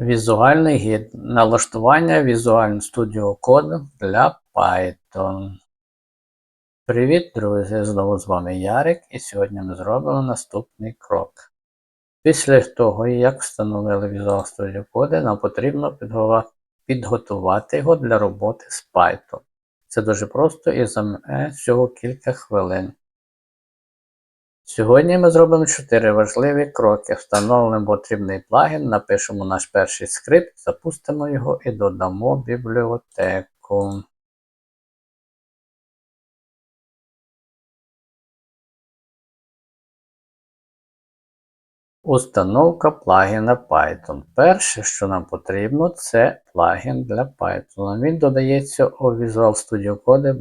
Візуальний гід. Налаштування Visual Studio Code для Python. Привіт, друзі! Знову з вами Ярик, і сьогодні ми зробимо наступний крок. Після того, як встановили Visual Studio Code, нам потрібно підготувати його для роботи з Python. Це дуже просто і займе всього кілька хвилин. Сьогодні ми зробимо 4 важливі кроки. Встановимо потрібний плагін, напишемо наш перший скрипт, запустимо його і додамо бібліотеку. Установка плагіна Python. Перше, що нам потрібно, це плагін для Python. Він додається у Visual Studio Code.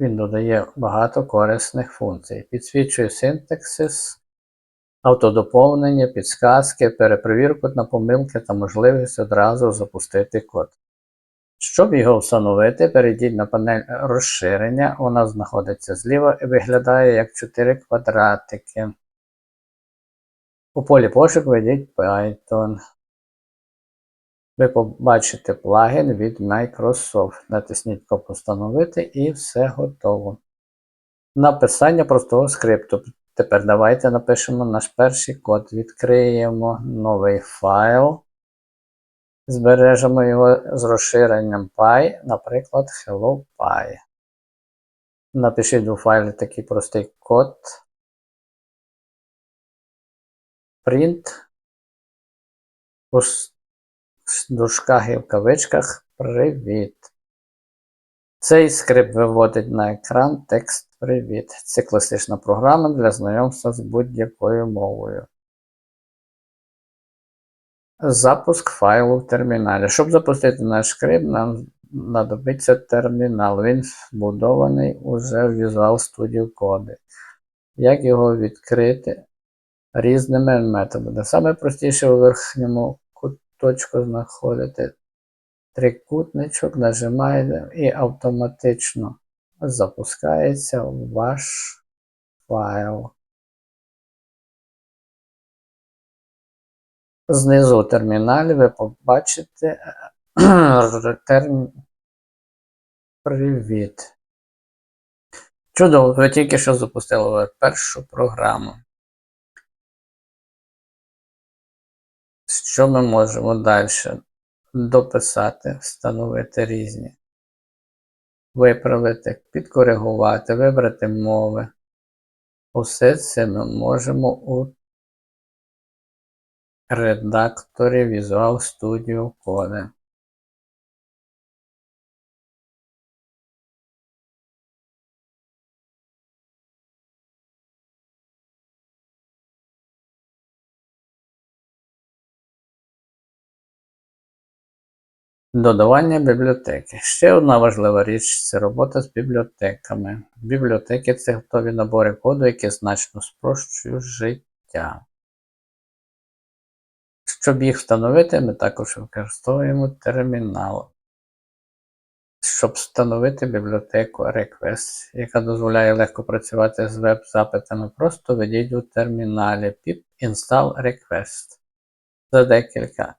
Він додає багато корисних функцій. Підсвічує синтаксис, автодоповнення, підсказки, перепровірку на помилки та можливість одразу запустити код. Щоб його встановити, перейдіть на панель розширення. Вона знаходиться зліва і виглядає як 4 квадратики. У полі пошук введіть Python. Ви побачите плагін від Microsoft. Натисніть кнопку Встановити і все готово. Написання простого скрипту. Тепер давайте напишемо наш перший код. Відкриємо новий файл. Збережемо його з розширенням Py, наприклад, HelloPy. Напишіть у файлі такий простий код. Print в дужках і в кавичках Привіт. Цей скрипт виводить на екран текст Привіт. Це класична програма для знайомства з будь-якою мовою. Запуск файлу в терміналі. Щоб запустити наш скрипт, нам знадобиться термінал. Він вбудований уже в Visual Studio Code. Як його відкрити різними методами? Саме простіше у верхньому точку знаходите трикутничок, нажимаєте і автоматично запускається ваш файл. Знизу в терміналі ви побачите термін Привіт. Чудово, ви тільки що запустили першу програму. Що ми можемо далі дописати, встановити різні, виправити, підкоригувати, вибрати мови. Усе це ми можемо у редакторі Visual Studio Code. Додавання бібліотеки. Ще одна важлива річ це робота з бібліотеками. Бібліотеки це готові набори коду, які значно спрощують життя. Щоб їх встановити, ми також використовуємо термінал. Щоб встановити бібліотеку Request, яка дозволяє легко працювати з веб-запитами, просто введіть у терміналі pip install request за декілька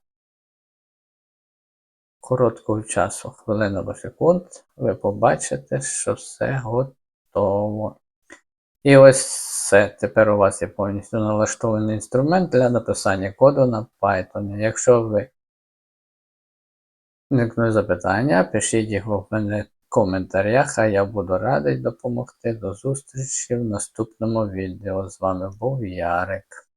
короткого часу, хвилин або секунд, ви побачите, що все готово. І ось все. Тепер у вас є повністю налаштований інструмент для написання коду на Python. Якщо ви виникнули запитання, пишіть його в коментарях, а я буду радий допомогти. До зустрічі в наступному відео. З вами був Ярик.